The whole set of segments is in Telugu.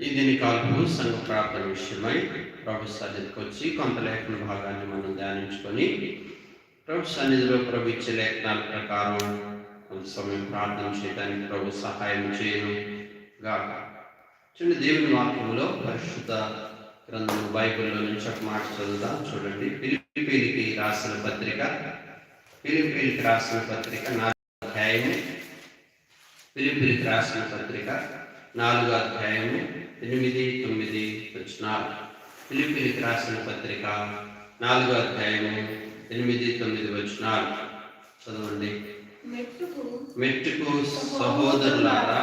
ఈ దీని కాల్పు సంఘ ప్రార్థన విషయమై ప్రభు సన్నిధికి వచ్చి కొంత లేఖన భాగాన్ని మనం ధ్యానించుకొని ప్రభు సన్నిధిలో ప్రభు ఇచ్చే లేఖనాల ప్రకారం కొంత సమయం ప్రార్థన చేయడానికి ప్రభు సహాయం చేయను గాక చిన్న దేవుని వాక్యంలో పరిశుద్ధ గ్రంథం బైబిల్లో నుంచి ఒక మాట చదువుదాం. చూడండి. పిలిపిలికి రాసిన పత్రిక. పిలిపిలికి రాసిన పత్రిక నాలుగు అధ్యాయము. పిలిపిలికి రాసిన పత్రిక నాలుగు అధ్యాయము. ఎనిమిది తొమ్మిది వచ్చినాలు పిలిపిలికి రాసిన పత్రిక నాలుగు అధ్యాయము ఎనిమిది తొమ్మిది వచ్చినాలు చదవండి. మెట్టుకు సహోదరులారా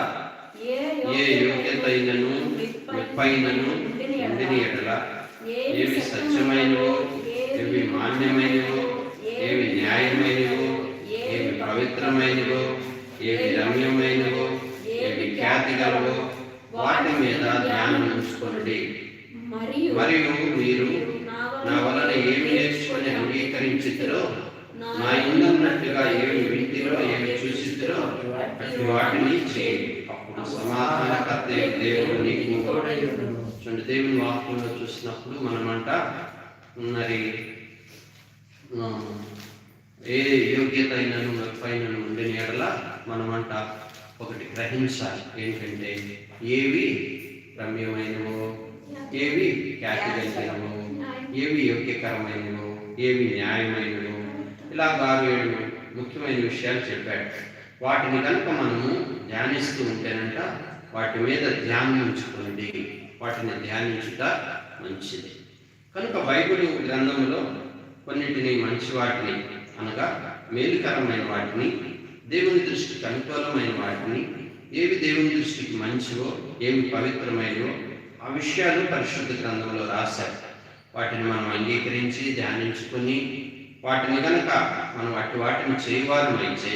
ఏ ఏ యోగ్యతైనను మెప్పైనను ఉండిన ఎడల? ఏవి సత్యమైనవో ఏవి మాన్యమైనవో ఏవి న్యాయమైనవో ఏవి పవిత్రమైనవో ఏవి రమ్యమైనవో ఏవి ఖ్యాతి గలవో వాటి మీద ధ్యానం ఉంచుకోండి మరియు మీరు నా వలన ఏమి నేర్చుకొని అంగీకరించిద్దరో నా ఇందన్నట్టుగా ఏమి వింటిరో ఏమి చూసిద్దరో అట్టి వాటిని చేయండి. అప్పుడు సమాధానకర్త దేవుడు నీకు చూడండి దేవుని వాక్యంలో చూసినప్పుడు మనమంట మరి ఏ యోగ్యత అయినను నొప్పైనను ఉండిన ఎడల మనమంట ఒకటి గ్రహించాలి. ఏంటంటే ఏవి రమ్యమైనవో ఏవి ఖ్యాతి ఏవి యోగ్యకరమైనవో ఏవి న్యాయమైనవో ఇలా ఆరు ఏడు ముఖ్యమైన విషయాలు చెప్పాడు. వాటిని కనుక మనము ధ్యానిస్తూ ఉంటేనంట వాటి మీద ధ్యానం ఉంచుకోండి. వాటిని ధ్యానించుట మంచిది. కనుక బైబిల్ గ్రంథంలో కొన్నింటిని మంచి వాటిని అనగా మేలుకరమైన వాటిని దేవుని దృష్టికి అనుకూలమైన వాటిని ఏవి దేవుని దృష్టికి మంచివో ఏవి పవిత్రమైనవో ఆ విషయాలు పరిశుద్ధ గ్రంథంలో రాశారు. వాటిని మనం అంగీకరించి ధ్యానించుకొని వాటిని కనుక మనం అటు వాటిని చేయవారమైతే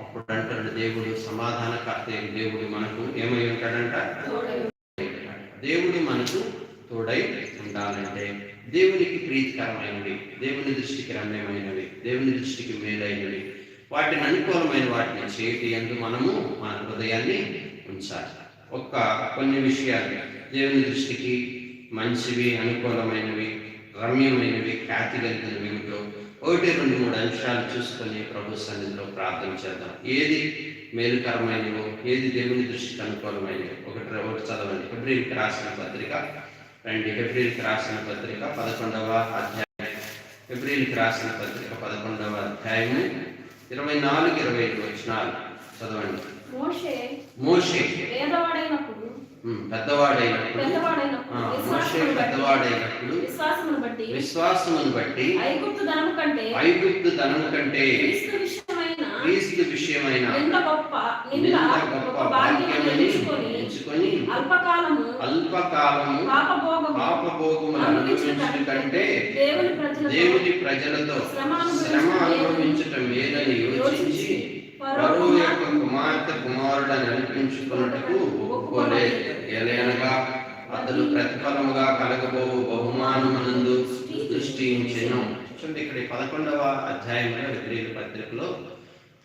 అప్పుడు అంటాడు దేవుడు సమాధానకర్త దేవుడు మనకు ఏమై ఉంటాడంట? దేవుడు మనకు తోడై ఉండాలంటే దేవునికి ప్రీతికరమైనవి దేవుని దృష్టికి రమ్యమైనవి దేవుని దృష్టికి మేలైనవి వాటిని అనుకూలమైన వాటిని చేయటి ఎందు మనము మన హృదయాన్ని ఉంచాలి. ఒక్క కొన్ని విషయాలు. దేవుని దృష్టికి మంచివి అనుకూలమైనవి రమ్యమైనవి ఖ్యాతి కలిగినవి ఏమిటో ఒకటి రెండు మూడు అంశాలు చూసుకొని ప్రభు సన్నిధిలో ప్రార్థన చేద్దాం. ఏది మేలుకరమైనవో ఏది దేవుని దృష్టికి అనుకూలమైనవి. ఒకటి ఒకటి చదవండి. ఫిబ్రవరికి రాసిన పత్రిక. రండి. ఫిబ్రవరికి రాసిన పత్రిక పదకొండవ అధ్యాయం. ఫిబ్రవరికి రాసిన పత్రిక పదకొండవ అధ్యాయము. ఇరవై నాలుగు ఇరవై ఐదు వచ్చినాలు చదవండి. మోషే పెద్దవాడైనప్పుడు పెద్దవాడైనప్పుడు మోషే విశ్వాసమును బట్టి ఐగుప్తు ధనము కంటే ఐగుప్తు ధనము కంటే క్రీస్తు విషయమైన ఎంత గొప్ప భాగ్యమని ఎంచుకొని అల్పకాలము అల్పకాలము పాపభోగము పాపభోగములు అనుభవించడం కంటే దేవుని ప్రజలతో దేవుని ప్రజలతో శ్రమ అనుభవించటం మేలని యోచించి పరువు యొక్క కుమార్తె కుమారుడని అనిపించుకున్నట్టుకు ఒప్పుకోలేదు. ఏలయనగా అతడు ప్రతిఫలముగా కలగబోవు బహుమానమునందు దృష్టి ఉంచెను చూడండి ఇక్కడ పదకొండవ అధ్యాయంలో ఎబ్రిల్ పత్రికలో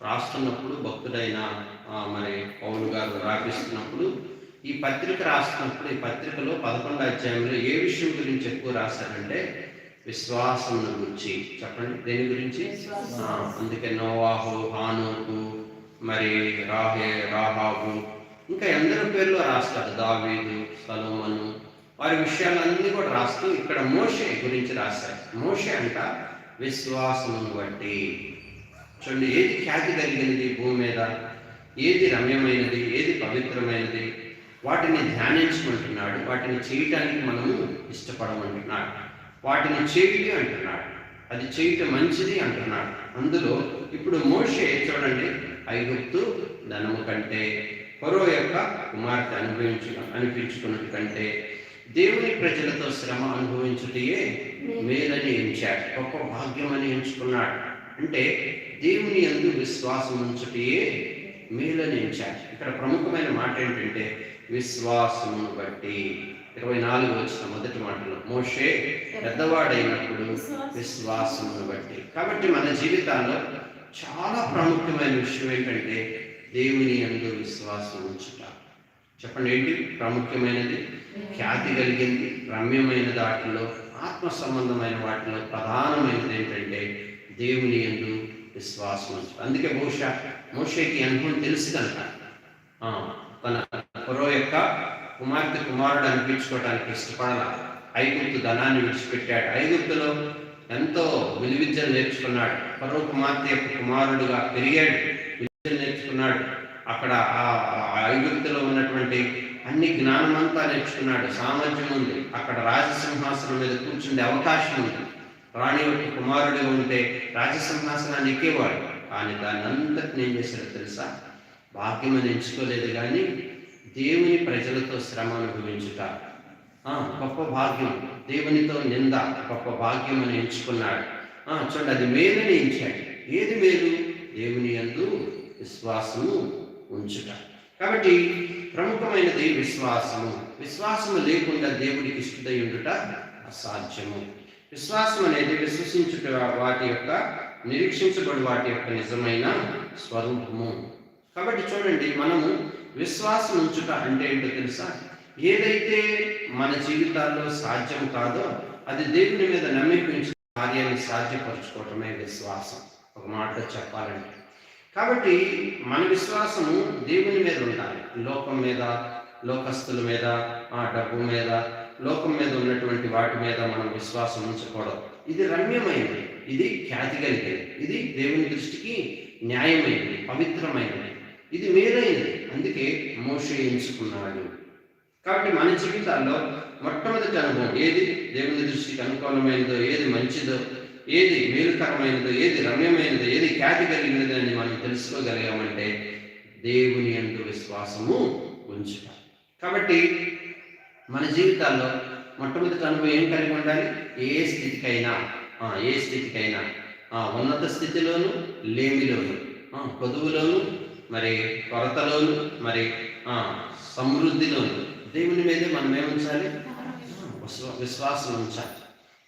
రాస్తున్నప్పుడు భక్తుడైన మరి పౌలు గారు రాపిస్తున్నప్పుడు ఈ పత్రిక రాస్తున్నప్పుడు ఈ పత్రికలో పదకొండో అధ్యాయంలో ఏ విషయం గురించి ఎక్కువ రాశారంటే విశ్వాసం గురించి. చెప్పండి దేని గురించి? అందుకే నోవాహు హానోకు మరి రాహే రాహాబు ఇంకా ఎందరి పేర్లో రాస్తాడు దావీదు సలోమను వారి విషయాలన్నీ కూడా రాస్తూ ఇక్కడ మోషే గురించి రాశారు. మోషే అంట విశ్వాసమును బట్టి. చూడండి ఏది ఖ్యాతి కలిగినది భూమి మీద? ఏది రమ్యమైనది? ఏది పవిత్రమైనది? వాటిని ధ్యానించమంటున్నాడు. వాటిని చేయటానికి మనము ఇష్టపడమంటున్నాడు. వాటిని చేయుడి అంటున్నాడు. అది చేయటం మంచిది అంటున్నాడు. అందులో ఇప్పుడు మోషే చూడండి ఐగుప్తు ధనము కంటే పరో యొక్క కుమార్తె అనుభవించు అనిపించుకున్నట్టు కంటే దేవుని ప్రజలతో శ్రమ అనుభవించుటయే మేలని ఎంచాడు. గొప్ప భాగ్యమని ఎంచుకున్నాడు. అంటే దేవుని అందు విశ్వాసం ఉంచుటయే మేలని ఇక్కడ ప్రముఖమైన మాట ఏంటంటే విశ్వాసమును బట్టి. ఇరవై నాలుగు వచ్చిన మొదటి మాటలో మోషే పెద్దవాడైనప్పుడు విశ్వాసమును బట్టి. కాబట్టి మన జీవితాల్లో చాలా ప్రాముఖ్యమైన విషయం ఏంటంటే దేవుని అందు విశ్వాసం ఉంచుట. చెప్పండి ఏంటి? ప్రాముఖ్యమైనది ఖ్యాతి కలిగింది రమ్యమైన వాటిలో ఆత్మ సంబంధమైన వాటిలో ప్రధానమైనది ఏంటంటే దేవుని ఎందు విశ్వాసం అందుకే బహుశా మోషేకి అనుభవం తెలుసు కనుక తన పొరవ యొక్క కుమార్తె కుమారుడు అనిపించుకోవడానికి ఇష్టపడాల. ఐగుప్తు ధనాన్ని విడిచిపెట్టాడు. ఐగుప్తులో ఎంతో విలువిద్యలు నేర్చుకున్నాడు. పరో కుమార్తె యొక్క కుమారుడుగా పెరిగాడు. విలువిద్యలు నేర్చుకున్నాడు. అక్కడ ఆ ఆ ఐగుప్తులో ఉన్నటువంటి అన్ని జ్ఞానమంతా నేర్చుకున్నాడు. సామర్థ్యం ఉంది. అక్కడ రాజసింహాసనం మీద కూర్చుండే అవకాశం ఉంది. రాణి యొక్క కుమారుడిగా ఉంటే రాజసింహాసనాన్ని ఎక్కేవాడు. కానీ దాన్ని అంతటిని ఏం చేశాడో తెలుసా? భాగ్యమని ఎంచుకోలేదు కానీ దేవుని ప్రజలతో శ్రమ అనుభవించుట. గొప్ప భాగ్యం. దేవునితో నింద గొప్ప భాగ్యం అని ఎంచుకున్నాడు. చూడండి అది మేలుని ఎంచాడు. ఏది మేలు? దేవుని యందు విశ్వాసము ఉంచుట. కాబట్టి ప్రముఖమైనది విశ్వాసము. విశ్వాసము లేకుండా దేవుడికి ఇష్టదై ఉండుట అసాధ్యము. విశ్వాసం అనేది విశ్వసించుట వాటి యొక్క నిరీక్షించబడి వాటి యొక్క నిజమైన స్వరూపము. కాబట్టి చూడండి మనము విశ్వాసం ఉంచుట అంటే ఏంటో తెలుసా? ఏదైతే మన జీవితాల్లో సాధ్యం కాదో అది దేవుని మీద నమ్మించిన కార్యాన్ని సాధ్యపరచుకోవటమే విశ్వాసం. ఒక మాటలో చెప్పాలంటే. కాబట్టి మన విశ్వాసము దేవుని మీద ఉండాలి. లోకం మీద లోకస్తుల మీద ఆ డబ్బు మీద లోకం మీద ఉన్నటువంటి వాటి మీద మనం విశ్వాసం ఉంచకూడదు. ఇది రమ్యమైనది. ఇది ఖ్యాతి కలిగేది. ఇది దేవుని దృష్టికి న్యాయమైనది పవిత్రమైనది. ఇది మేలైనది. అందుకే మోషే ఎంచుకున్నాడు కాబట్టి మన జీవితాల్లో మొట్టమొదటి అనుభవం ఏది? దేవుని దృష్టికి అనుకూలమైనదో ఏది మంచిదో ఏది మేలుకరమైనదో ఏది రమ్యమైనదో ఏది ఖ్యాతి కలిగినది అని మనం తెలుసుకోగలిగామంటే దేవుని అందు విశ్వాసము ఉంచుతాం కాబట్టి మన జీవితాల్లో మొట్టమొదటి అనుభవం ఏం కలిగి ఉండాలి? ఏ స్థితికైనా. ఏ స్థితికైనా. ఉన్నత స్థితిలోను లేమిలోను. పొదువులోను మరి కొరతలోను మరి సమృద్ధిలోను. దేవుని మీదే మనం ఏముంచాలి విశ్వాసం ఉంచాలి.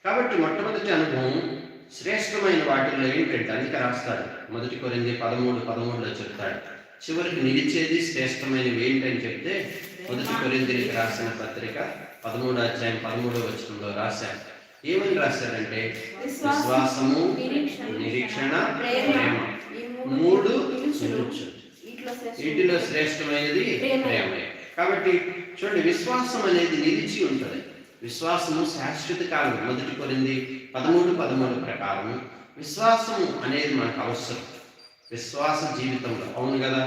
కాబట్టి మొట్టమొదటి అనుభవం శ్రేష్టమైన వాటిల్లో ఏంటంటే అందుకే రాస్తాడు. మొదటి కొరింది పదమూడు పదమూడులో చెప్తాడు. చివరికి నిలిచేది శ్రేష్టమైనవి ఏంటని చెప్తే మొదటి కొరిందికి రాసిన పత్రిక పదమూడు అధ్యాయం పదమూడో వచనంలో రాశాడు ఏమని రాశారంటే విశ్వాసము నిరీక్షణ ప్రేమ. మూడు వీటిలో శ్రేష్టమైనది ప్రేమే కాబట్టి చూడండి విశ్వాసం అనేది నిలిచి ఉంటుంది. విశ్వాసము శాశ్వత కాలం మొదటి కొరింది పదమూడు పదమూడు ప్రకారం విశ్వాసము అనేది మనకు అవసరం. విశ్వాస జీవితంలో. అవును కదా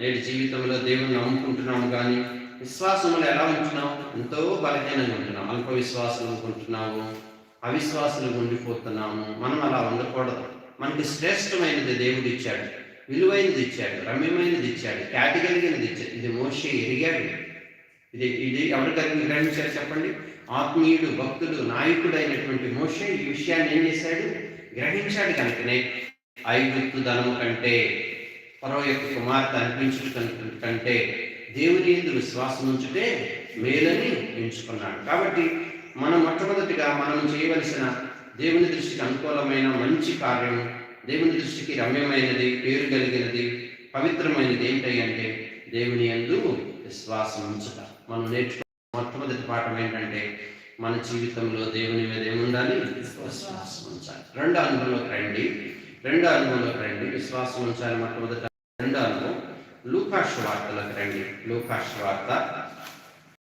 నేటి జీవితంలో దేవుని నమ్ముకుంటున్నాము కానీ విశ్వాసములు ఎలా ఉంటున్నాం ఎంతో బలహీనంగా ఉంటున్నాం అల్ప విశ్వాసం అనుకుంటున్నాము అవిశ్వాసులు ఉండిపోతున్నాము మనం అలా ఉండకూడదు. మనకి శ్రేష్టమైనది దేవుడు ఇచ్చాడు. విలువైనది ఇచ్చాడు. రమ్యమైనది ఇచ్చాడు. కేటగిరిగినది ఇచ్చాడు. ఇది మోషే ఎరిగాడు. ఇది ఇది ఎవరికైనా గ్రహించారు చెప్పండి? ఆత్మీయుడు భక్తుడు నాయకుడు అయినటువంటి మోషే ఈ విషయాన్ని ఏం చేశాడు? గ్రహించాడు కనుకనే. ఐగుప్తు ధనము కంటే పరో యొక్క కుమార్తె అనిపించడం కంటే దేవుని ఎందు విశ్వాసం ఉంచుటే మేలని ఎంచుకున్నాడు. కాబట్టి మనం మొట్టమొదటిగా మనం చేయవలసిన దేవుని దృష్టికి అనుకూలమైన మంచి కార్యం దేవుని దృష్టికి రమ్యమైనది పేరు కలిగినది పవిత్రమైనది ఏంటి అంటే దేవుని యందు విశ్వాసం ఉంచుట. మనం నేర్చుకున్న మొట్టమొదటి పాఠం ఏంటంటే మన జీవితంలో దేవుని మీద ఏముండాలి? విశ్వాసం ఉంచాలి. రెండో అనుభవంలోకి రండి. రెండో అనుభవంలోకి రండి. విశ్వాసం ఉంచాలి మొట్టమొదటి. రెండో అనుభవం. లూకాశ్వార్తలకు రండి. లూకాశ్వార్త వార్త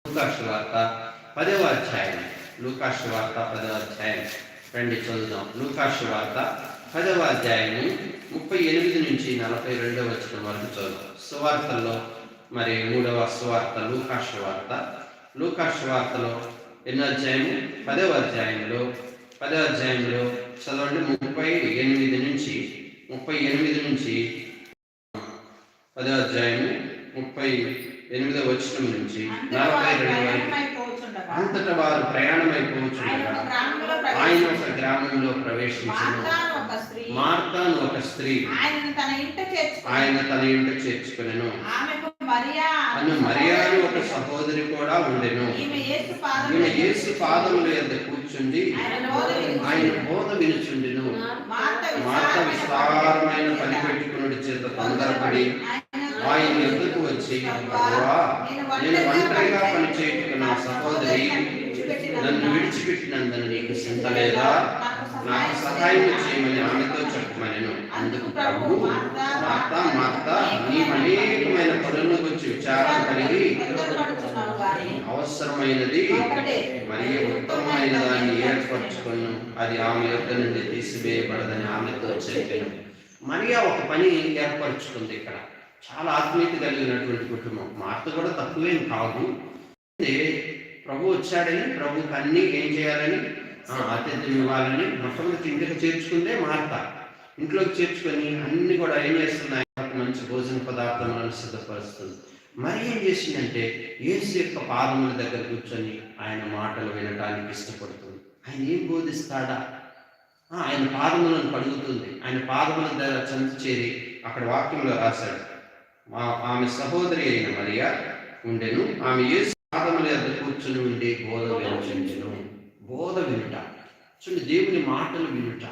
లూకాష్ వార్త పదవ అధ్యాయం. లూకాశ్వార్త పదవ అధ్యాయం. రండి చదువుదాం. లూకాశ్వార్త పదవ అధ్యాయము ముప్పై ఎనిమిది నుంచి నలభై రెండవ వచ్చిన వరకు చదువుతాం సువార్తల్లో మరి మూడవ సువార్త లూకాశ్వార్త వార్త ఎన్నో అధ్యాయము? పదవ అధ్యాయంలో పదవ అధ్యాయంలో చదవండి. ముప్పై ఎనిమిది నుంచి ముప్పై ఎనిమిది నుంచి అధ్యాయము ముప్పై ఎనిమిదవ వచనం నుంచి నలభై రెండు వరకు అంతటా వారు ప్రయాణమైపోవచ్చుండగా ఆయన ఒక గ్రామంలో ప్రవేశించను మార్తాను ఒక స్త్రీ. ఆయన తన ఇంట చేర్చుకుని ఆయన తన ఇంట చేర్చుకునెను. మరియా అను మరియాను ఒక సహోదరి కూడా ఉండెను. ఈమె యేసు పాదముల యొద్ద కూర్చుండి ఆయన బోధ వినుచుండెను. మార్త మార్త విస్తారమైన పని పెట్టుకున్నది చేత తొందరపడి ఆయన ఎదుకు వచ్చి నేను ఒంటరిగా పని చేయుటకు నా సహోదరి నన్ను విడిచిపెట్టినందున నీకు చింత లేదా? నాకు సహాయం చేయమని ఆమెతో చెప్పమనెను. అందుకు ప్రభు మాత మాత నీ అనేకమైన పనుల గురించి విచారం కలిగి అవసరమైనది మరి ఉత్తమమైన దాన్ని ఏర్పరచుకొని. అది ఆమె యొక్క నుండి తీసివేయబడదని ఆమెతో చెప్పాను. మరియా ఒక పని ఏర్పరచుకుంది ఇక్కడ. చాలా ఆత్మీయత కలిగినటువంటి కుటుంబం. మార్త కూడా తక్కువేం కాదు. ప్రభు వచ్చాడని ప్రభుకి అన్ని ఏం చేయాలని ఆతిథ్యం ఇవ్వాలని మొట్టమొదటి ఇంటికి చేర్చుకుందే మార్త. ఇంట్లోకి చేర్చుకొని అన్ని కూడా ఏం చేస్తున్నాయి? మంచి భోజన పదార్థాలను సిద్ధపరుస్తుంది. మరి ఏం చేసిందంటే యేసు యొక్క పాదముల దగ్గర కూర్చొని ఆయన మాటలు వినడానికి ఇష్టపడుతుంది. ఆయన ఏం బోధిస్తాడా? ఆయన పాదములను కడుగుతుంది. ఆయన పాదముల దగ్గర చంచి చేరి అక్కడ వాక్యంలో రాశాడు. మా ఆమె సహోదరి అయిన మరియా ఉండెను. ఆమె యేసు పాదముల దగ్గర కూర్చుని ఉండి బోధ వినిపించెను బోధ వినుట. చూడండి దేవుని మాటలు వినుట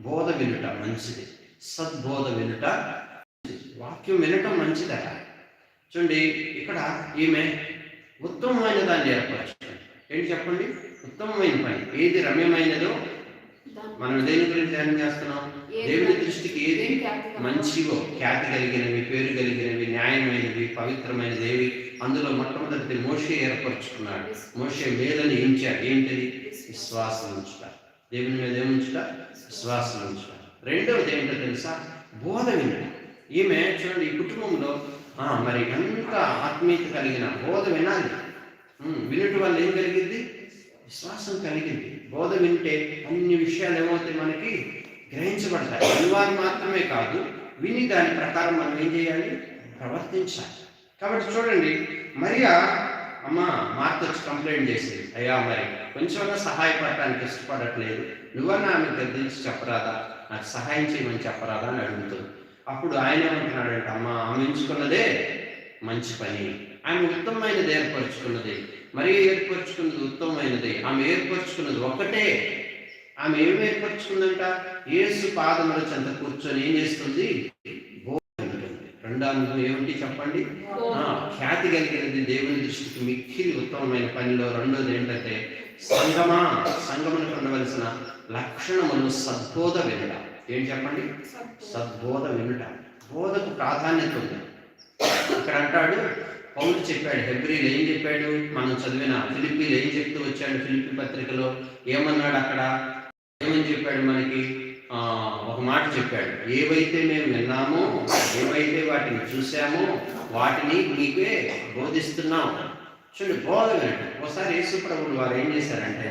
బోధ వినుట మంచిది. సద్బోధ వినుట వాక్యం వినటం మంచిదట చూడండి ఇక్కడ ఈమె ఉత్తమమైన దాన్ని ఏర్పరచుకోండి ఏంటి చెప్పండి? ఉత్తమమైన పని. ఏది రమ్యమైనదో మనం దేని గురించి ధ్యానం చేస్తున్నాం? దేవుని దృష్టికి ఏది మంచివో ఖ్యాతి కలిగినవి పేరు కలిగినవి న్యాయమైనవి పవిత్రమైనదేవి అందులో మొట్టమొదటి మోషే ఏర్పరచుకున్నాడు. మోషే మేలని ఎంచాడు. ఏంటిది? విశ్వాసం. ఉంచుట. దేవుని మీద ఏముంచుట? విశ్వాసం. ఉంచుట. రెండవది ఏంటో తెలుసా? బోధ వినడం. ఈమె చూడండి ఈ కుటుంబంలో ఆ, మరి ఎంత ఆత్మీయత కలిగిన బోధ వినాలి. వినటం వల్ల ఏం కలిగింది? విశ్వాసం కలిగింది. బోధ వింటే అన్ని విషయాలు ఏమవుతాయి మనకి? గ్రహించబడతాయి. వినివారు మాత్రమే కాదు విని దాని ప్రకారం మనం ఏం చేయాలి? ప్రవర్తించాలి. కాబట్టి చూడండి మరియా అమ్మ మార్త వచ్చి కంప్లైంట్ చేసేది. అయ్యా మరి కొంచెమన్నా సహాయపడటానికి ఇష్టపడట్లేదు. నువ్వన్నా ఆమె గద్దించి చెప్పరాదా? నాకు సహాయం చేయమని చెప్పరాదా అని అడుగుతుంది. అప్పుడు ఆయన ఏమంటున్నాడంటే అమ్మ ఆమె ఎంచుకున్నదే మంచి పని. ఆమె ఉత్తమమైనది ఏర్పరచుకున్నది. మరి ఏర్పరచుకున్నది ఉత్తమమైనది. ఆమె ఏర్పరచుకున్నది ఒక్కటే. ఆమె ఏం ఏర్పరచుకుందంట? యేసు పాదముల చెంత కూర్చొని ఏం చేస్తుంది. రెండో అనుభవం ఏమిటి చెప్పండి? ఖ్యాతి కలిగినది దేవుని దృష్టికి మిక్కిలి ఉత్తమమైన పనిలో రెండోది ఏంటంటే సంగమా. సంగమునకు ఉండవలసిన లక్షణములు సద్బోధ వినడం ఏం చెప్పండి? సద్బోధ వినుట. బోధకు ప్రాధాన్యత ఉంది. ఇక్కడ అంటాడు పౌలు చెప్పాడు హెబ్రిల్ ఏం చెప్పాడు? మనం చదివిన ఫిలిపీలు ఏం చెప్తూ వచ్చాడు ఫిలిపి పత్రికలో? ఏమన్నాడు అక్కడ? ఏమని చెప్పాడు మనకి? ఒక మాట చెప్పాడు ఏవైతే మేము విన్నామో ఏవైతే వాటిని చూసామో వాటిని మీకే బోధిస్తున్నాం. చూడండి బోధ వినటం. ఒకసారి యేసుప్రభులు వారు ఏం చేశారంటే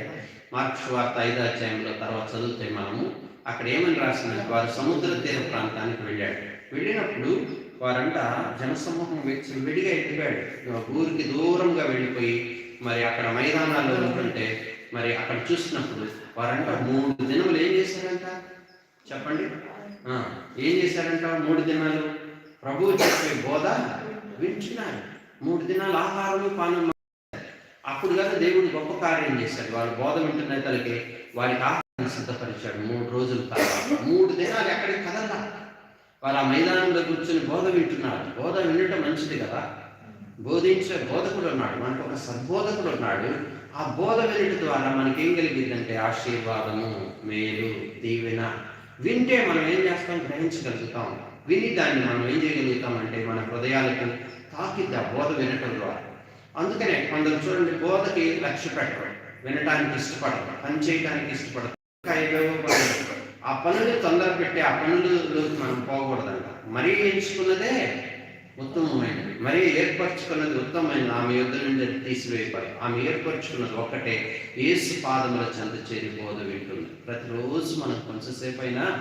మార్క్స్ వార్త ఐదో అధ్యాయంలో తర్వాత చదివితే మనము అక్కడ ఏమని రాసిందంటే వారు సముద్ర తీర ప్రాంతానికి వెళ్ళాడు వెళ్ళినప్పుడు వారంట జనసమూహం వచ్చి విడిగా ఎత్తిపోయాడు. ఊరికి దూరంగా వెళ్ళిపోయి మరి అక్కడ మైదానాల్లో ఉంటుంటే మరి అక్కడ చూసినప్పుడు వారంట మూడు దినములు ఏం చేశారంట? చెప్పండి. ఏం చేశారంట మూడు దినాలు? ప్రభువు చెప్పే బోధ వింటున్నారు. మూడు దినాలు ఆహారము పానం అప్పుడు కదా దేవుడు గొప్ప కార్యం చేశాడు. వాళ్ళు బోధ వింటున్న తలకి వారికి ఆహారం సిద్ధపరిచాడు మూడు రోజుల తర్వాత. మూడు దినాలు ఎక్కడికి కదలా వారు ఆ మైదానంలో కూర్చొని బోధ వింటున్నారు. బోధ వినటం మంచిది కదా? బోధించే బోధకుడు ఉన్నాడు. మనకు ఒక సద్బోధకుడు ఉన్నాడు. ఆ బోధ వినటం ద్వారా మనకి ఏం ఆశీర్వాదము మేలు దీవెన. వింటే మనం ఏం చేస్తాం? గ్రహించగలుగుతాం. విని దాన్ని మనం ఏం చేయగలుగుతాం అంటే మన హృదయాలకు తాకిద్ది ఆ బోధ వినటం ద్వారా. అందుకనే కొందరు చూడండి బోధకి లక్ష్య పెట్టరు. వినటానికి ఇష్టపడరు. పని చేయడానికి ఇష్టపడరు. ఇంకా ఏవేవో ఆ పనులు తొందర పెట్టి ఆ పనులలోకి మనం పోకూడదంట. మరీ ఎంచుకున్నదే ఉత్తమమైనది. మరీ ఏర్పరచుకున్నది ఉత్తమమైనది. ఆమె యుద్ధ నుండి తీసివేయబడి ఆమె ఏర్పరచుకున్నది ఒక్కటే ఏసు పాదముల చెంత చేరి బోధ వింటుంది. ప్రతిరోజు మనం కొంచెంసేపు అయినా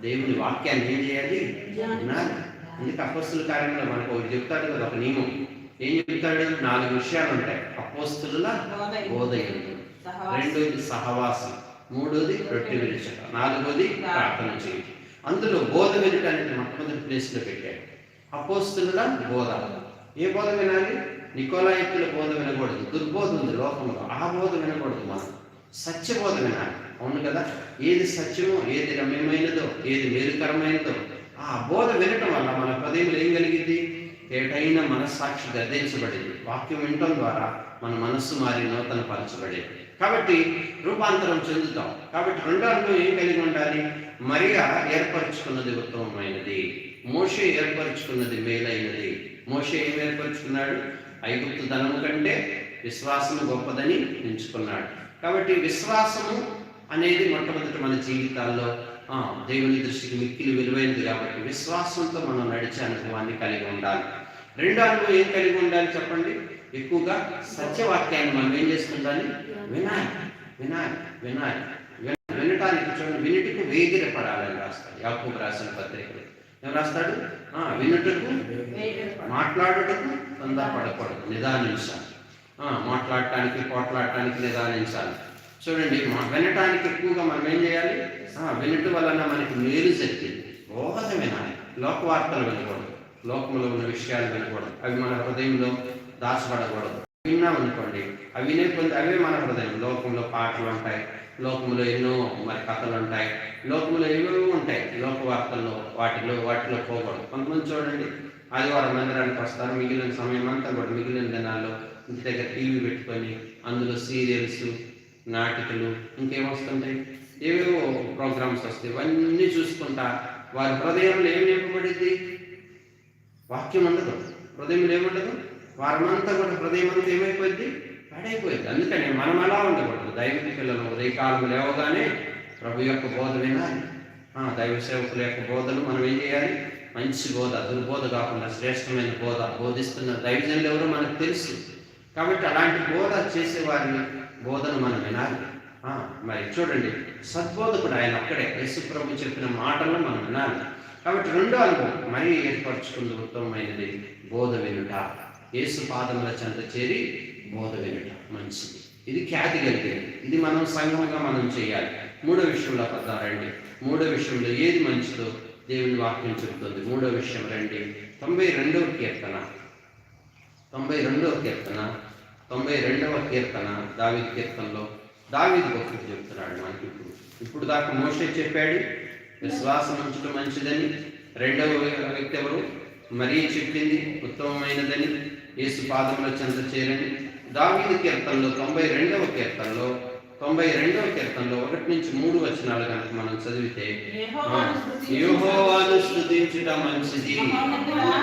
దేవుని వాక్యాన్ని ఏం చేయాలి? అందుకే అపోస్తుల కార్యంలో మనకు ఒకటి చెప్తాడు కదా ఒక నియమం. ఏం చెప్తాడు? నాలుగు విషయాలు ఉంటాయి. అపోస్తుల బోధ రెండోది సహవాసం. మూడోది రొట్టె విరిచట నాలుగోది ప్రార్థన చేయటం అందులో బోధ వినుట అనేది మొట్టమొదటి ప్లేస్లో పెట్టాడు అపోస్తుల బోధ. ఏ బోధ వినాలి? నికోలాయితుల బోధ వినకూడదు. దుర్బోధ ఉంది లోకంలో. ఆ బోధ వినకూడదు మనం. సత్యబోధ వినాలి. అవును కదా? ఏది సత్యమో ఏది రమ్యమైనదో ఏది మేలుకరమైనదో ఆ బోధ వినటం వల్ల మన హృదయంలో ఏం కలిగింది ఏటైన మనస్సాక్షి గద్దించబడింది. వాక్యం వినటం ద్వారా మన మనస్సు మారి నూతన పరచబడేది కాబట్టి రూపాంతరం చెందుతాం. కాబట్టి రెండో అనుభవం ఏం కలిగి ఉండాలి? మరియా ఏర్పరచుకున్నది ఉత్తమమైనది. మోషే ఏర్పరచుకున్నది మేలైనది. మోషే ఏం ఏర్పరచుకున్నాడు? ఐగుప్తు ధనము కంటే విశ్వాసము గొప్పదని ఎంచుకున్నాడు. కాబట్టి విశ్వాసము అనేది మొట్టమొదటి మన జీవితాల్లో దేవుని దృష్టికి మిక్కిలి విలువైనది కాబట్టి విశ్వాసంతో మనం నడిచే అనుభవాన్ని కలిగి ఉండాలి. రెండో అనుభవం ఏం కలిగి ఉండాలి చెప్పండి? ఎక్కువగా సత్యవాక్యాన్ని మనం ఏం చేసుకుంటాలి వినాలి వినాలి వినాలి. విన- వినటానికి చూడండి వినుటకు వేగిరపడాలని రాస్తాడు. యాకూబ్ రాసిన పత్రికలు. ఏం రాస్తాడు? ఆ, వినుటకు మాట్లాడుటకు తొందరపడకూడదు. నిదానించాలి. ఆ, మాట్లాడటానికి పోట్లాడటానికి నిదానించాలి. చూడండి వినటానికి ఎక్కువగా మనం ఏం చేయాలి? ఆ, వినటం వలన మనకి మేలు జరిగింది. బోధ వినాలి. లోక వార్తలు వినకూడదు. లోకంలో ఉన్న విషయాలు వినకూడదు. అవి మన హృదయంలో దాచబడకూడదు. విన్నాం అనుకోండి. అవి వినే కొంత అవే మన హృదయం. లోకంలో పాటలు ఉంటాయి. లోకంలో ఎన్నో మరి కథలు ఉంటాయి. లోకంలో ఏవేవో ఉంటాయి. లోక వార్తల్లో వాటిలో వాటిలో పోకూడదు. కొంతమంది చూడండి ఆదివారం మందిరానికి వస్తారు. మిగిలిన సమయం అంతా కూడా మిగిలిన దినాల్లో ఇంటి దగ్గర టీవీ పెట్టుకొని అందులో సీరియల్స్ నాటికలు ఇంకేమొస్తుంటాయి? ఏవేవో ప్రోగ్రామ్స్ వస్తాయి. ఇవన్నీ చూసుకుంటా వారి హృదయంలో ఏం నింపబడింది? వాక్యం ఉండదు. హృదయంలో ఏముండదు? వారమంతా కూడా హృదయం అంతా ఏమైపోయింది? పాడైపోయింది. అందుకని మనం అలా ఉండకూడదు. దైవిక పిల్లలు ఉదయకాలం లేవగానే ప్రభు యొక్క బోధ వినాలి దైవ సేవకుల యొక్క బోధలు మనం ఏం చేయాలి? మంచి బోధ దుర్బోధ కాకుండా శ్రేష్టమైన బోధ బోధిస్తున్న దైవజనులు ఎవరో మనకు తెలుసు. కాబట్టి అలాంటి బోధ చేసేవారిని బోధను మనం వినాలి. మరి చూడండి. సద్బోధకుడు ఆయన అక్కడే యేసు ప్రభు చెప్పిన మాటలను మనం వినాలి. కాబట్టి రెండో అనుభవం మరీ ఏర్పరచుకుంది ఉత్తమమైనది బోధ వినుట. యేసు పాదముల చెంత చేరి బోధ వినట మంచిది. ఇది ఖ్యాతి కలిగేది ఇది మనం సంఘంగా మనం చేయాలి. మూడో విషయంలో పద్దాం రండి. మూడో విషయంలో ఏది మంచిదో దేవుని వాక్యం చెబుతుంది. మూడో విషయం రండి. తొంభై రెండవ కీర్తన. తొంభై రెండవ కీర్తన. తొంభై రెండవ కీర్తన దావిద్ కీర్తనలో. దావిద్ భక్తుడు చెప్తున్నాడు మనకి ఇప్పుడు. ఇప్పుడు దాకా మోసే చెప్పాడు విశ్వాసం ఉంచడం మంచిదని. రెండవ వ్యక్తి ఎవరు? మరీ చెప్పింది ఉత్తమమైనదని. యేసు పాదముల చెంత చేరని దావీదు కీర్తనలో తొంభై రెండవ కీర్తనలో తొంభై రెండవ కీర్తనలో ఒకటి నుంచి మూడు వచనాలు కనుక మనం చదివితే యెహోవాను స్తుతించుట మంచిది.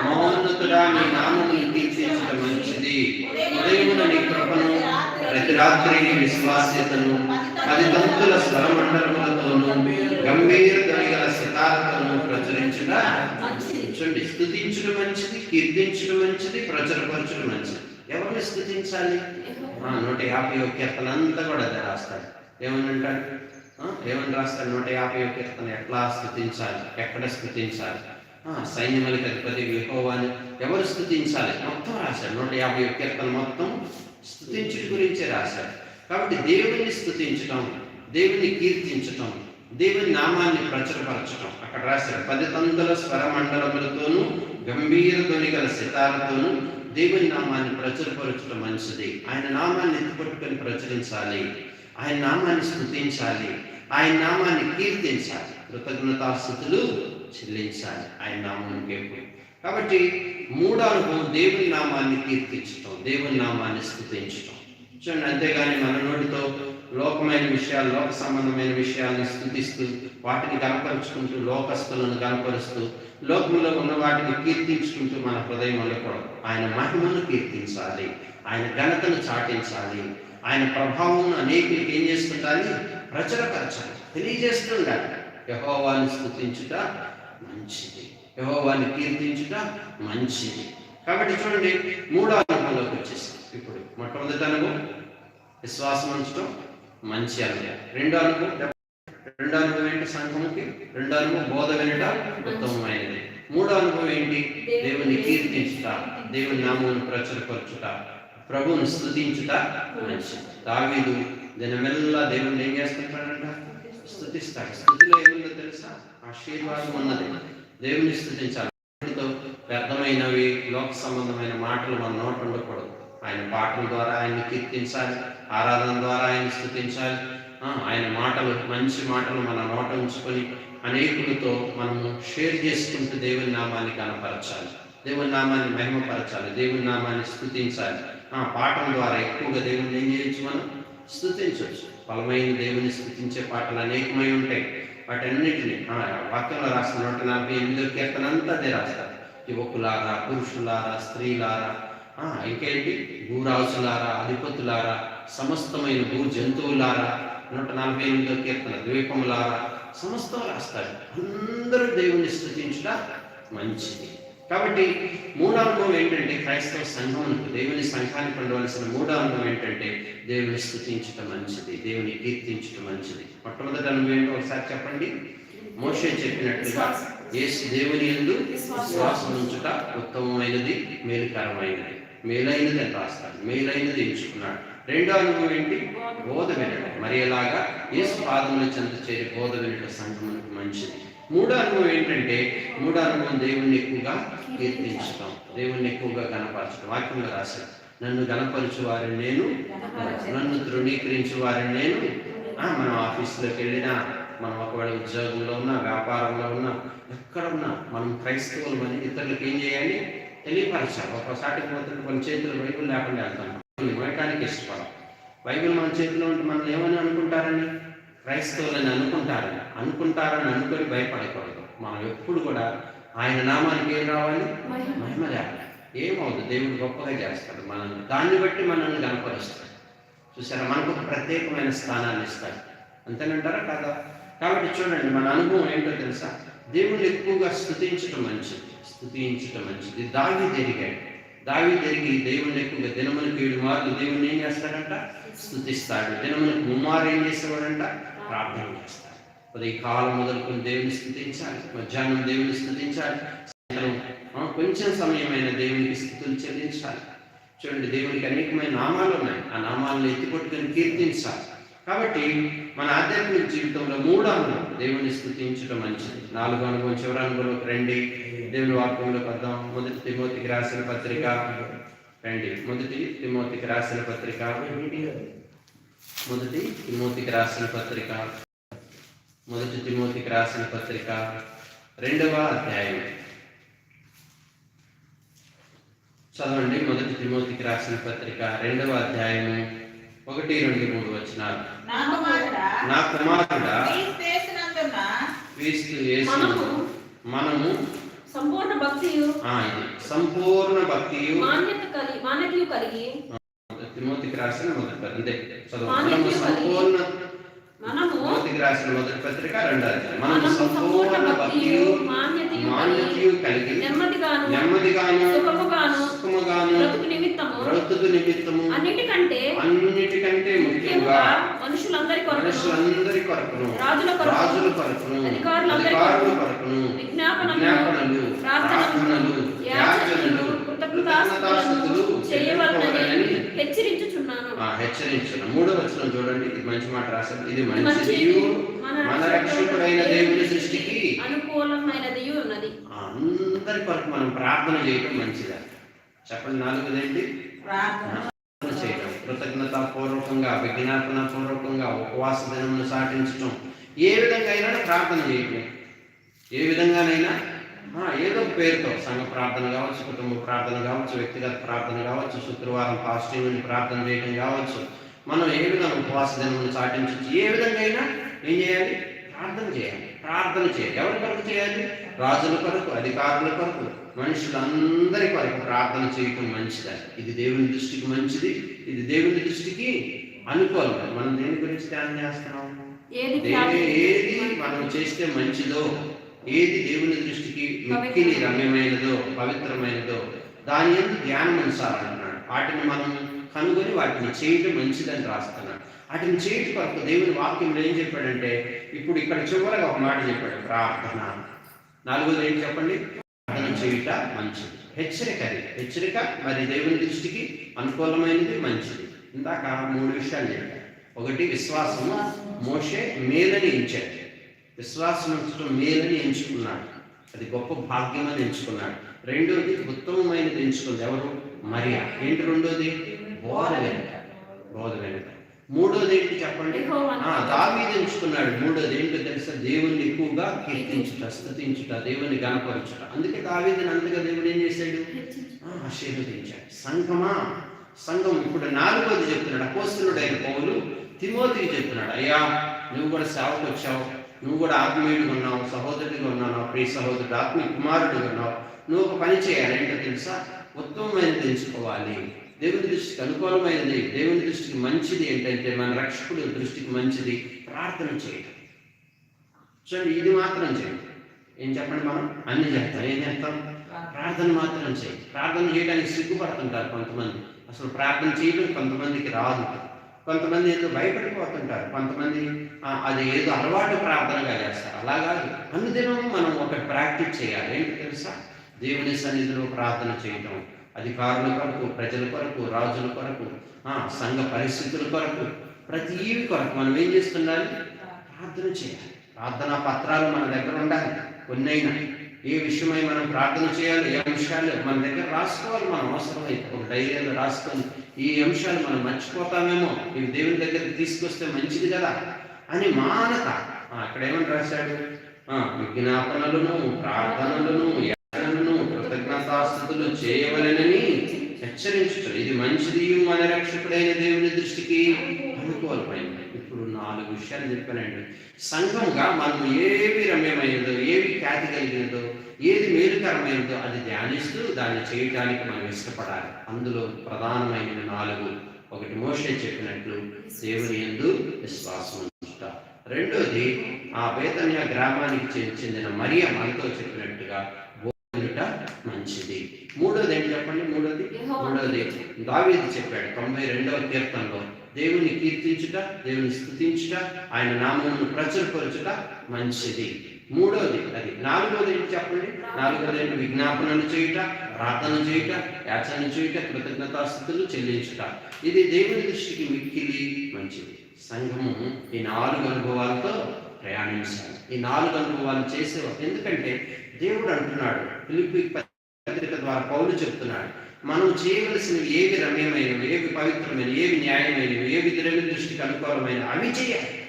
మహోన్నతుడా నీ నామమును కీర్తించుట మంచిది. ఉదయమున నీ కృపను ప్రతి రాత్రి నీ విశ్వాస్యతను పది తంతుల స్వరమండలములతోనూ గంభీర ధ్వనిగల సితారతను ప్రచురించుట చూడండి స్థుతించడం మంచిది కీర్తించడం మంచిది ప్రచురపరచడం మంచిది. ఎవరిని స్థుతించాలి? నూట యాభై ఒక కీర్తన అంతా కూడా అదే రాస్తాడు. ఏమని అంటాడు? ఏమని రాస్తాడు? నూట యాభై ఒక కీర్తన ఎట్లా స్థుతించాలి? ఎక్కడ స్థుతించాలి? ఆ, సైన్యములకు అధిపతి విహోవాని ఎవరు స్థుతించాలి? మొత్తం రాశాడు. నూట యాభై ఒక కీర్తన మొత్తం స్థుతించుడి గురించే రాశాడు. కాబట్టి దేవుని స్థుతించటం దేవుని కీర్తించటం దేవుని నామాన్ని ప్రచురపరచడం అక్కడ రాశారు పది తంతుల స్వరమండలములతోనూ గంభీర ధ్వని గల సితారతోనూ దేవుని నామాన్ని ప్రచురపరచడం మంచిది. ఆయన నామాన్ని ఎత్తుపట్టుకొని ప్రచురించాలి. ఆయన నామాన్ని స్థుతించాలి ఆయన నామాన్ని కీర్తించాలి. కృతజ్ఞతాస్థుతులు చెల్లించాలి ఆయన నామానికి ఎప్పుడు కాబట్టి మూడో అనుభవం దేవుని నామాన్ని కీర్తించటం దేవుని నామాన్ని స్థుతించటం చూడండి అంతేగాని మన నోటితో లోకమైన విషయాలు లోక సంబంధమైన విషయాలను స్థుతిస్తూ వాటిని కనపరుచుకుంటూ లోకస్తులను కనపరుస్తూ లోకంలో ఉన్న వాటిని కీర్తించుకుంటూ మన హృదయం ఉండకూడదు. ఆయన మహిమను కీర్తించాలి. ఆయన ఘనతను చాటించాలి. ఆయన ప్రభావం అనేకులకి ఏం చేస్తుండాలి? ప్రచురపరచాలి. తెలియజేస్తుండాలి. యహోవాన్ని స్థుతించుట మంచిది. యహోవాన్ని కీర్తించుట మంచిది. కాబట్టి చూడండి మూడో అనుభవంలోకి వచ్చేసి ఇప్పుడు మొట్టమొదటి అనుభవం విశ్వాసం ఉంచడం మంచి అనుభవం. రెండో అనుభవం రెండో అనుభవం ఏంటి సంఘముకి? రెండో అనుభవం బోధ వినట ఉత్తమమైనది. మూడో అనుభవం ఏంటి? దేవుని కీర్తించుట దేవుని నామమును ప్రచురపరచుట ప్రభువును స్థుతించుట మంచి దావీదు దినమెల్లా దేవుని ఏం చేస్తుంటాడంట? స్థుతిస్తాడు స్థుతిలో ఏముందో తెలుసా? ఆశీర్వాదం ఉన్నది. దేవుని స్థుతించాలి వ్యర్థమైనవి లోక సంబంధమైన మాటలు మన నోట ఉండకూడదు. ఆయన పాటల ద్వారా ఆయన్ని కీర్తించాలి. ఆరాధన ద్వారా ఆయన స్థుతించాలి. ఆయన మాటలు మంచి మాటలు మన నోట ఉంచుకొని అనేకులతో మనము షేర్ చేసుకుంటూ దేవుని నామాన్ని కనపరచాలి. దేవుని నామాన్ని మహిమపరచాలి. దేవుని నామాన్ని స్థుతించాలి. ఆ పాటల ద్వారా ఎక్కువగా దేవుని ఏం చేయొచ్చు మనం? స్థుతించవచ్చు బలమైన దేవుని స్థుతించే పాటలు అనేకమై ఉంటాయి. వాటన్నిటిని ఆ, వాక్యంలో రాసిన నూట నలభై ఎనిమిదో కీర్తన అంతా అదే రాస్తారు. యువకులారా పురుషులారా స్త్రీలారా ఇంకేంటి? భూరాజులారా అధిపతులారా సమస్తమైన భూ జంతువులారా నూట నలభై ఎనిమిదో కీర్తన ద్వీపములారా సమస్తం రాస్తాడు. అందరూ దేవుని స్థుతించుట మంచిది. కాబట్టి మూడో అనుభవం ఏంటంటే క్రైస్తవ సంఘమునకు దేవుని సంఘానికి ఉండవలసిన మూడో అనుభవం ఏంటంటే దేవుని స్థుతించటం మంచిది దేవుని కీర్తించటం మంచిది. మొట్టమొదటి అనుభవం ఏంటో ఒకసారి చెప్పండి. మోషే చెప్పినట్లుగా యేసు దేవుని ఎందు విశ్వాసం ఉంచుట ఉత్తమమైనది మేలుకరమైనది. మేలైనది అని రాస్తాడు. మేలైనది ఎంచుకున్నాడు. రెండో అనుభవం ఏంటి బోధ వినడం. మరి ఎలాగా? యేసు పాదముల చెంత చేరి బోధ వినడం సంఘములకు మంచిది. మూడో అనుభవం ఏంటంటే మూడో అనుభవం దేవుణ్ణి ఎక్కువగా కీర్తించడం దేవుణ్ణి ఎక్కువగా గణపరచడం వాక్యంలో రాశారు. నన్ను గణపరచు వారిని నేను నన్ను తృణీకరించు వారిని నేను మనం ఆఫీసులోకి వెళ్ళినా మనం ఒకవేళ ఉద్యోగంలో ఉన్నా వ్యాపారంలో ఉన్నా ఎక్కడ ఉన్నా మనం క్రైస్తవులు అని ఇతరులకు ఏం చేయాలి? తెలియపరచాలి. ఒకసారి పోతుంటే కొన్ని చేతులు వైపు లేకుండా వెళ్తాం. ఇవ్వటానికి ఇష్టపడం బైబిల్ మన చేతిలో ఉంటే మనం ఏమని అనుకుంటారని క్రైస్తవులని అనుకుంటారని అనుకుంటారని అనుకొని భయపడకూడదు. మనం ఎప్పుడు కూడా ఆయన నామానికి ఏం రావాలి? మహిమ. రావాలి. ఏమవుతుంది? దేవుడు గొప్పగా చేస్తాడు. మనల్ని దాన్ని బట్టి మనల్ని కనపరుస్తాడు. చూసారా? మనకు ఒక ప్రత్యేకమైన స్థానాన్ని ఇస్తాడు. అంతేనంటారా కదా? కాబట్టి చూడండి మన అనుభవం ఏంటో తెలుసా? దేవుడు ఎక్కువగా స్థుతించటం మంచిది. స్థుతించటం మంచిది. దావి తిరిగాడు దావి తిరిగి దేవుని లేకుండా దినములకు ఏడు మార్లు దేవుని ఏం చేస్తాడంట? స్థుతిస్తాడు. దినములకు ముమ్మారు ఏం చేసేవాడంట? ప్రార్థన చేస్తాడు. ఉదయ కాలం మొదలుకొని దేవుని స్థుతించాలి. మధ్యాహ్నం దేవుని స్థుతించాలి. సాయంత్రం కొంచెం సమయమైన దేవునికి స్థుతులు చెల్లించాలి. చూడండి దేవునికి అనేకమైన నామాలు ఉన్నాయి. ఆ నామాలను ఎత్తిపట్టుకొని కీర్తించాలి. కాబట్టి మన ఆధ్యాత్మిక జీవితంలో మూడు అనుభవం దేవుని స్థుతించడం మంచిది. నాలుగో అనుభవం చివరి అనుభవం రండి. దేవుని వాక్యంలోకి వద్దాం మొదటి తిమోతికి రాసిన పత్రిక. రండి. మొదటి తిమోతికి రాసిన పత్రిక. మొదటి తిమోతికి రాసిన పత్రిక. మొదటి తిమోతికి రాసిన పత్రిక. రెండవ అధ్యాయం. చదవండి. మొదటి తిమోతికి రాసిన పత్రిక. రెండవ అధ్యాయము. ఒకటి రెండు మూడు వచనాలు. నా కుమారుడా, నా కుమారుడా క్రీస్తు యేసునందున్న క్రీస్తు యేసు మనము మనము సంపూర్ణ భక్తియు సంపూర్ణ భక్తియు. మాన్యత కలిగి మాన్యతయు కలిగి తిమోతికి రాసిన మొదటి అంతే చదువు. సంపూర్ణ మనము తిమోతికి రాసిన మొదటి పత్రిక రెండో అధ్యాయం. మనము సంపూర్ణ భక్తియు మాన్యతయు కలిగి నెమ్మదిగాను నెమ్మదిగాను సుఖముగాను బ్రతుకు నిమిత్తము. బ్రతుకు నిమిత్తము. అన్నిటికంటే అన్నిటికంటే ముఖ్యంగా మనుషులందరి కొరకు మనుషులందరి కొరకును రాజుల కొరకు రాజుల కొరకును అధికారుల కొరకును విజ్ఞాపనలు ప్రార్థనలు యాచనలు చేయవలనని హెచ్చరించుచున్నాను. హెచ్చరించిన. మూడో వచనం చూడండి. ఇది మంచి మాట రాశారు. ఇది మంచిది. మన రక్షకుడైన దేవుని సృష్టికి అనుకూలమైనది ఉన్నది. అందరి కొరకు మనం ప్రార్థన చేయడం మంచిదా. చెప్పండి నాలుగోది ఏంటి ప్రార్థన చేయడం కృతజ్ఞత పూర్వకంగా విజ్ఞాపన పూర్వకంగా ఉపవాస దినమును సాటించడం ఏ విధంగా అయినా ప్రార్థన చేయటం. ఏ విధంగానైనా ఏదో పేరుతో సంఘ ప్రార్థన కావచ్చు కుటుంబ ప్రార్థన కావచ్చు వ్యక్తిగత ప్రార్థన కావచ్చు శుక్రవారం పాజిటివ్ ప్రార్థన చేయడం కావచ్చు. మనం ఏ విధంగా ఉపవాస దినమును సాటించవచ్చు? ఏ విధంగా అయినా ఏం చేయాలి? ప్రార్థన చేయాలి. ప్రార్థన చేయాలి. ఎవరి కొరకు చేయాలి? రాజుల కొరకు అధికారుల కొరకు. మనుషులందరి కొరకు ప్రార్థన చేయటం మంచిదని ఇది దేవుని దృష్టికి మంచిది. ఇది దేవుని దృష్టికి అనుకూలం మనం దేని గురించి ధ్యానం చేస్తున్నాం? దేని ఏది మనం చేస్తే మంచిదో ఏది దేవుని దృష్టికి మిక్కిలి రమ్యమైనదో పవిత్రమైనదో దాని ఎందు ధ్యానం ఉంచాలంటున్నాడు వాటిని మనం కనుగొని వాటిని చేయటం మంచిదని రాస్తున్నాడు. వాటిని చేయటం కొరకు దేవుని వాక్యంలో ఏం చెప్పాడంటే ఇప్పుడు ఇక్కడ చివరగా ఒక మాట చెప్పాడు ప్రార్థన. నాలుగోది ఏంటి చెప్పండి? ప్రార్థన చేయుట మంచిది. హెచ్చరిక అది. హెచ్చరిక మరి దేవుని దృష్టికి అనుకూలమైనది మంచిది. ఇందాక మూడు విషయాలు చెప్పాడు. ఒకటి విశ్వాసము. మోషే మేలని ఎంచాడు. విశ్వాసం ఉంచడం మేలని ఎంచుకున్నాడు. అది గొప్ప భాగ్యమని ఎంచుకున్నాడు. రెండోది ఉత్తమమైనది ఎంచుకుంది ఎవరు? మరియా. ఏంటి రెండోది? బోధ వెనుక. బోధ వెనుక. మూడోది ఏంటి చెప్పండి? దావీదు ఎంచుకున్నాడు. మూడోది ఏంటో తెలుసా? దేవుణ్ణి ఎక్కువగా కీర్తించుట స్తుతించుట దేవుని గణపరచుట. అందుకే దావీదుని అంతగా దేవుడు ఏం చేశాడు? ఆ, ఆశీర్వదించాడు. సంఘమా? సంఘం. ఇప్పుడు నాలుగోది చెప్తున్నాడు. అపోస్తులుడైన పౌలు తిమోతికి చెప్తున్నాడు. అయ్యా నువ్వు కూడా సేవకు వచ్చావు. నువ్వు కూడా ఆత్మీయుడిగా ఉన్నావు సహోదరుడిగా ఉన్నావు ప్రియ సహోదరుడు ఆత్మీయ కుమారుడిగా ఉన్నావు. నువ్వు ఒక పని చేయాలి ఏంటో తెలుసా? ఉత్తమమైనది తెలుసుకోవాలి. దేవుని దృష్టికి అనుకూలమైనది దేవుని దృష్టికి మంచిది ఏంటంటే మన రక్షకుడి దృష్టికి మంచిది ప్రార్థన చేయటం. చూడండి ఇది మాత్రం చేయండి. ఏం చెప్పండి మనం? అన్ని చేస్తాం. ఏం చేస్తాం? ప్రార్థన మాత్రం చేయి ప్రార్థన చేయడానికి సిగ్గుపడుతుంటారు కొంతమంది. అసలు ప్రార్థన చేయడం కొంతమందికి రాదు. కొంతమంది ఏదో భయపడిపోతుంటారు. కొంతమంది అది ఏదో అలవాటు ప్రార్థనగా చేస్తారు. అలా కాదు. అనుదినము మనం ఒక ప్రాక్టీస్ చేయాలి. ఏంటి తెలుసా? దేవుని సన్నిధిలో ప్రార్థన చేయటం. అధికారుల కొరకు ప్రజల కొరకు రాజుల కొరకు సంఘ పరిస్థితుల కొరకు ప్రతి కొరకు మనం ఏం చేస్తుండాలి? ప్రార్థన చేయాలి. ప్రార్థనా పత్రాలు మన దగ్గర ఉండాలి. కొన్నైనా ఏ విషయమై మనం ప్రార్థన చేయాలి ఏ అంశాలు మన దగ్గర రాసుకోవాలి. మనం అవసరమైతే ఒక డైరీలో రాసుకొని ఈ అంశాలు మనం మర్చిపోతామేమో. ఇవి దేవుని దగ్గరికి తీసుకొస్తే మంచిది కదా అని మానక ఆ, అక్కడ ఏమని రాశాడు విజ్ఞాపనలను ప్రార్థనలను యాచనలను కృతజ్ఞతాస్థుతులు చేయవలెనని హెచ్చరించుతారు ఇది మంచిది మన రక్షకుడైన దేవుని దృష్టికి అనుకూలమైనది ఇప్పుడు నాలుగు విషయాలు చెప్పానండి సంఘంగా మనం ఏవి రమ్యమైనదో ఏవి ఖ్యాతి కలిగినదో ఏది మేలుకరమైనదో అది ధ్యానిస్తూ దాన్ని చేయటానికి మనం ఇష్టపడాలి. అందులో ప్రధానమైన నాలుగు ఒకటి మోషే చెప్పినట్లు దేవుని యందు విశ్వాసం ఉంచుట. రెండోది ఆ బేతన్య గ్రామానికి చెందిన మరియ మనతో చెప్పినట్టుగా బోధనుట మంచిది. మూడోది ఏంటి చెప్పండి? మూడోది? మూడోది దావీదు చెప్పాడు తొంభై రెండవ కీర్తనలో దేవుని కీర్తించుట దేవుని స్థుతించుట ఆయన నామమును ప్రచురపరచుట మంచిది. మూడోది అది నాలుగోది ఏంటి చెప్పండి? నాలుగోది ఏంటి? విజ్ఞాపనలు చేయుట ప్రార్థన చేయుట యాచన చేయుట కృతజ్ఞతాస్థితులు చెల్లించుట. ఇది దేవుని దృష్టికి మిక్కిలి మంచిది. సంఘము ఈ నాలుగు అనుభవాలతో ప్రయాణించాలి. ఈ నాలుగు అనుభవాలు చేసేవారు ఎందుకంటే దేవుడు అంటున్నాడు పిలిపి పత్రిక ద్వారా పౌరులు చెప్తున్నాడు మనం చేయవలసినవి ఏవి రమ్యమైనవి ఏవి పవిత్రమైనవి ఏవి న్యాయమైనవి ఏవి దేవుని దృష్టికి అనుకూలమైనవి అవి చేయాలి.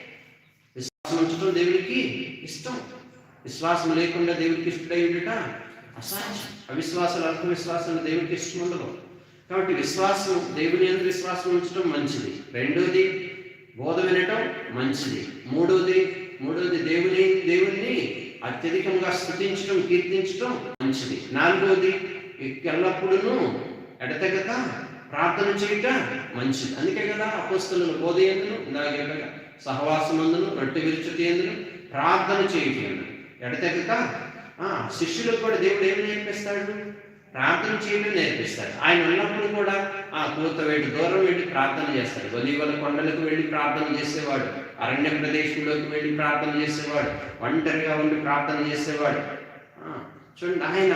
విశ్వాసం ఉంచడం దేవునికి ఇష్టం. విశ్వాసం లేకుండా దేవుడికి ఇష్టడై ఉండట అసాధ్యం. అవిశ్వాసాలు అల్ప విశ్వాసాలు దేవునికి ఇష్టం ఉండదు కాబట్టి విశ్వాసం దేవుని ఎందుకు విశ్వాసం ఉంచడం మంచిది. రెండోది బోధ వినటం మంచిది. మూడోది మూడోది దేవుని దేవుణ్ణి అత్యధికంగా స్థుతించడం కీర్తించడం మంచిది. నాలుగోది ఎల్లప్పుడూ ఎడతెగక ప్రార్థన చేయట మంచిది. అందుకే కదా అపస్తులను బోధ ఎందును? ఇందాక సహవాసమందును రొట్టె విరుచుట ఎందును? ప్రార్థన చేయటం ఎడతెగక ఆ, శిష్యులకు కూడా దేవుడు ఏమి నేర్పిస్తాడు? ప్రార్థన చేయడం నేర్పిస్తాడు. ఆయన ఉన్నప్పుడు కూడా ఆ కూత వెళ్ళి దూరం వెళ్ళి ప్రార్థన చేస్తాడు. ఒలివల కొండలకు వెళ్ళి ప్రార్థన చేసేవాడు. అరణ్య ప్రదేశంలోకి వెళ్ళి ప్రార్థన చేసేవాడు. ఒంటరిగా ఉండి ప్రార్థన చేసేవాడు. చూడండి ఆయన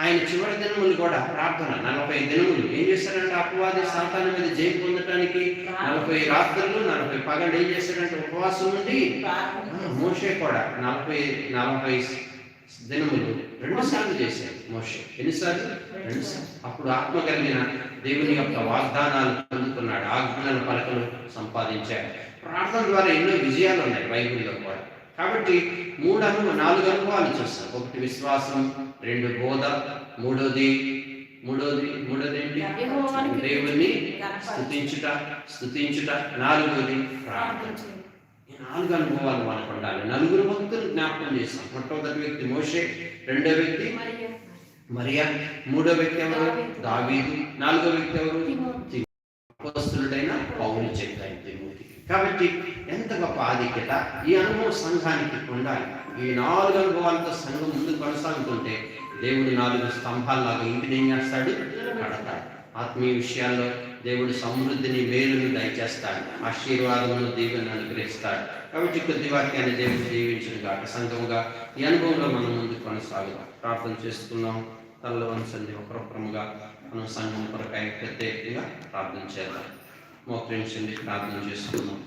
ఆయన చివరి దినములు కూడా ప్రార్థన. నలభై దినములు. ఏం చేశారంటే అపవాది సాతానం మీద జయం పొందటానికి నలభై రాత్రులు నలభై పగలు ఏం చేశారంటే ఉపవాసం ఉండి మోషే కూడా నలభై నలభై దినములు రెండు సార్లు చేశారు మోషే. ఎన్నిసార్లు? రెండు సార్లు. అప్పుడు ఆత్మ కలిగిన దేవుని యొక్క వాగ్దానాలు పొందుకున్నాడు ఆజ్ఞల పలకలు సంపాదించాడు. ప్రార్థన ద్వారా ఎన్నో విజయాలు ఉన్నాయి బైబిల్లో కూడా. కాబట్టి మూడు అనుభవం నాలుగు అనుభవాలు చూస్తాం. ఒకటి విశ్వాసం రెండు బోధ మూడోది మూడోది మూడోది దేవుని స్థుతించుట స్థుతించుట నాలుగోది ప్రార్థన. ఈ నాలుగు అనుభవాలు మనకు ఉండాలి నలుగురు భక్తులు జ్ఞాపకం చేస్తాం. మొట్టమొదటి వ్యక్తి మోషే రెండో వ్యక్తి మరియు. మూడో వ్యక్తి ఎవరు? దావీదు. నాలుగో వ్యక్తి ఎవరు? చెప్పారు తిమోతికి. కాబట్టి ఎంత గొప్ప ఆధిక్యత? ఈ అనుభవం సంఘానికి ఉండాలి ఈ నాలుగు అనుభవాలతో సంఘం ముందు కొనసాగుతుంటే దేవుడు నాలుగు స్తంభాల్లాగా ఇంటిని ఏం చేస్తాడు కడతాడు. ఆత్మీయ విషయాల్లో దేవుడు సమృద్ధిని మేలుని దయచేస్తాడు. ఆశీర్వాదమును దీవెని అనుగ్రహిస్తాడు. కాబట్టి కొద్ది వాక్యాన్ని దేవుడు దీవించిన కాక సంఘముగా ఈ అనుభవంలో మనం ముందు కొనసాగుదాం. ప్రార్థన చేసుకున్నాం తల్ల వంశంది ఒకరొకరముగా మనం సంఘం కొరకాయ ప్రత్యేకంగా ప్రార్థన చేద్దాం. మోకరించండి ప్రార్థన చేసుకున్నాం